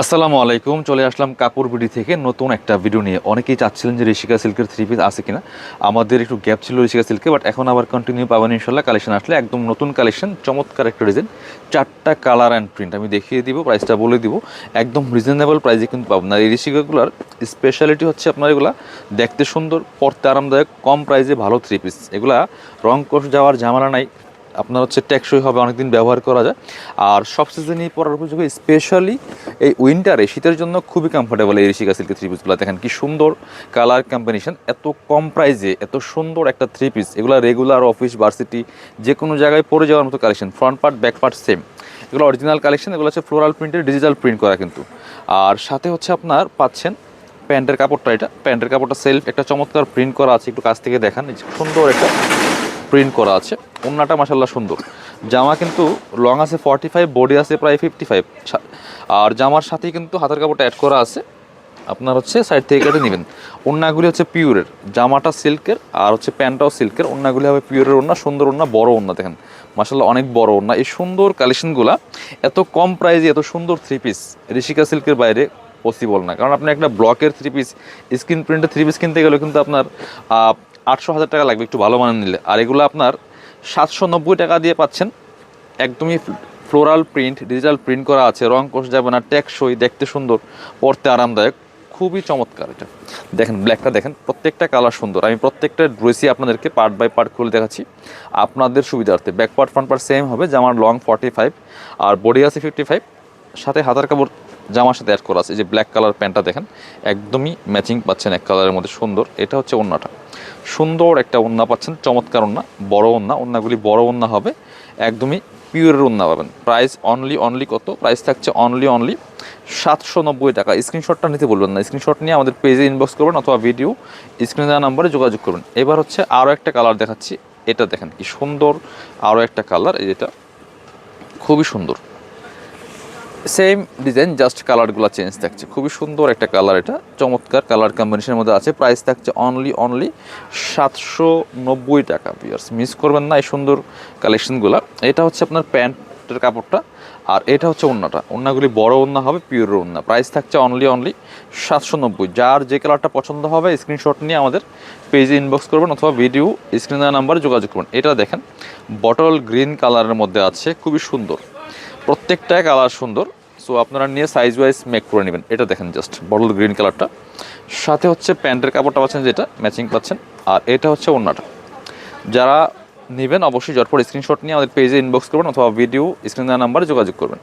আসসালামু আলাইকুম, চলে আসলাম কাপড় বিডি থেকে নতুন একটা ভিডিও নিয়ে। অনেকেই চাচ্ছিলেন যে ঋষিকা সিল্কের থ্রি পিস আছে কিনা। আমাদের একটু গ্যাপ ছিল ঋষিকা সিল্কে বাট এখন আবার কন্টিনিউ পাবেন ইনশাল্লাহ। কালেকশন আসলে একদম নতুন কালেকশন চমৎকার একটা ডিজাইন চারটা কালার অ্যান্ড প্রিন্ট আমি দেখিয়ে দিব প্রাইসটা বলে দিব। একদম রিজনেবল প্রাইসে কিন্তু পাবেন। আর এই ঋষিকাগুলোর স্পেশালিটি হচ্ছে আপনার এগুলা দেখতে সুন্দর, পড়তে আরামদায়ক, কম প্রাইসে ভালো থ্রি পিস এগুলা রং কোষ যাওয়ার ঝামেলা নাই। আপনার হচ্ছে টেকসই হবে, অনেকদিন ব্যবহার করা যায়। আর সব সিজনই পরার উপযোগী স্পেশালি এই উইন্টারে শীতের জন্য খুবই কমফোর্টেবল এই ঋষিকা সিল্কের থ্রি পিসগুলো দেখেন কি সুন্দর কালার কম্বিনেশন এত কম প্রাইসে এত সুন্দর একটা থ্রি পিস এগুলো রেগুলার অফিস ভার্সিটি যে কোনো জায়গায় পরে যাওয়ার মতো collection front part back part same এগুলো অরিজিনাল কালেকশন এগুলো হচ্ছে ফ্লোরাল প্রিন্টের ডিজিটাল প্রিন্ট করা কিন্তু। আর সাথে হচ্ছে আপনার পাচ্ছেন প্যান্টের কাপড়টা, এটা। প্যান্টের কাপড়টা সেলফ একটা চমৎকার প্রিন্ট করা আছে, একটু কাছ থেকে দেখান সুন্দর একটা প্রিন্ট করা আছে। ওন্নাটা মাসাল্লাহ সুন্দর। জামা কিন্তু লং আছে ফর্টি ফাইভ বডি আছে প্রায় ফিফটি ফাইভ আর জামার সাথেই কিন্তু হাতের কাপড়টা অ্যাড করা আছে। আপনার হচ্ছে সাইড থেকে কেটে নেবেন। ওন্নাগুলি হচ্ছে পিওরের জামাটা সিল্কের আর হচ্ছে প্যান্টটাও সিল্কের। ওন্নাগুলি হবে পিওরের ওন্না, সুন্দর ওন্না, বড় ওন্না দেখেন। মাসাল্লাহ অনেক বড় ওন্না। এই সুন্দর কালেকশনগুলা এত কম প্রাইসে এত সুন্দর থ্রি পিস ঋষিকা সিল্কের বাইরে পসিবল না। কারণ আপনি একটা ব্লকের থ্রি পিস স্ক্রিন প্রিন্টের থ্রি পিস কিনতে গেলে কিন্তু আপনার আটশো হাজার টাকা লাগবে, একটু ভালো মানের নিলে। আর এগুলো আপনার সাতশো নব্বই টাকা দিয়ে পাচ্ছেন। একদমই ফ্লোরাল প্রিন্ট, ডিজিটাল প্রিন্ট করা আছে রং কোষ যাবে না, টেকসই, দেখতে সুন্দর পরতে আরামদায়ক, খুবই চমৎকার এটা। দেখেন ব্ল্যাকটা দেখেন, প্রত্যেকটা কালার সুন্দর। আমি প্রত্যেকটা ড্রেসই আপনাদেরকে পার্ট বাই পার্ট খুলে দেখাচ্ছি। আপনাদের সুবিধার্থে back part front part same হবে জামার লং ফর্টি ফাইভ আর বডি আছে ফিফটি ফাইভ সাথে হাতার কাপড়, জামার সাথে অ্যাড করা আছে। যে ব্ল্যাক কালার প্যান্টটা দেখেন, একদমই ম্যাচিং পাচ্ছেন এক কালারের মধ্যে, সুন্দর। এটা হচ্ছে ওন্নাটা। সুন্দর একটা ওন্না পাচ্ছেন, চমৎকার ওন্না বড় ওন্না ওন্নাগুলি বড় ওন্না হবে, একদমই পিওরের ওন্না পাবেন। প্রাইস অনলি অনলি কত? প্রাইস থাকছে অনলি অনলি সাতশো নব্বই টাকা। স্ক্রিনশটটা নিতে বলবেন না। স্ক্রিনশট নিয়ে আমাদের পেজে ইনবক্স করবেন অথবা ভিডিও স্ক্রিনে দেওয়া নাম্বারে যোগাযোগ করবেন। এবার হচ্ছে আরও একটা কালার দেখাচ্ছি। এটা দেখেন কি সুন্দর আরও একটা কালার এই যেটা খুবই সুন্দর। সেম ডিজাইন জাস্ট কালারগুলো চেঞ্জ থাকছে। খুবই সুন্দর একটা কালার এটা, চমৎকার কালার কম্বিনেশনের মধ্যে আছে। প্রাইস থাকছে অনলি অনলি সাতশো নব্বই টাকা পিয়ার্স মিস করবেন না এই সুন্দর কালেকশনগুলো এটা হচ্ছে আপনার প্যান্টের কাপড়টা, আর এটা হচ্ছে ওন্নাটা। ওন্নাগুলি বড় ওন্না হবে পিওর ওন্না। প্রাইস থাকছে অনলি অনলি সাতশো নব্বই। যার যে কালারটা পছন্দ হবে স্ক্রিনশট নিয়ে আমাদের পেজে ইনবক্স করবেন অথবা ভিডিও স্ক্রিনের নাম্বারে যোগাযোগ করবেন এটা দেখেন বটল গ্রিন কালারের মধ্যে আছে, খুবই সুন্দর। প্রত্যেকটা কালার সুন্দর। সো আপনারা নিয়ে সাইজ ওয়াইজ মেক করে নেবেন। এটা দেখেন জাস্ট বটল গ্রিন কালারটা সাথে হচ্ছে প্যান্টের কাপড়টা পাচ্ছেন যেটা ম্যাচিং পাচ্ছেন। আর এটা হচ্ছে অন্যটা যারা নেবেন, অবশ্যই জটপট স্ক্রিনশট নিয়ে আমাদের পেজে ইনবক্স করবেন অথবা ভিডিও স্ক্রিন দেওয়া নাম্বারে যোগাযোগ করবেন।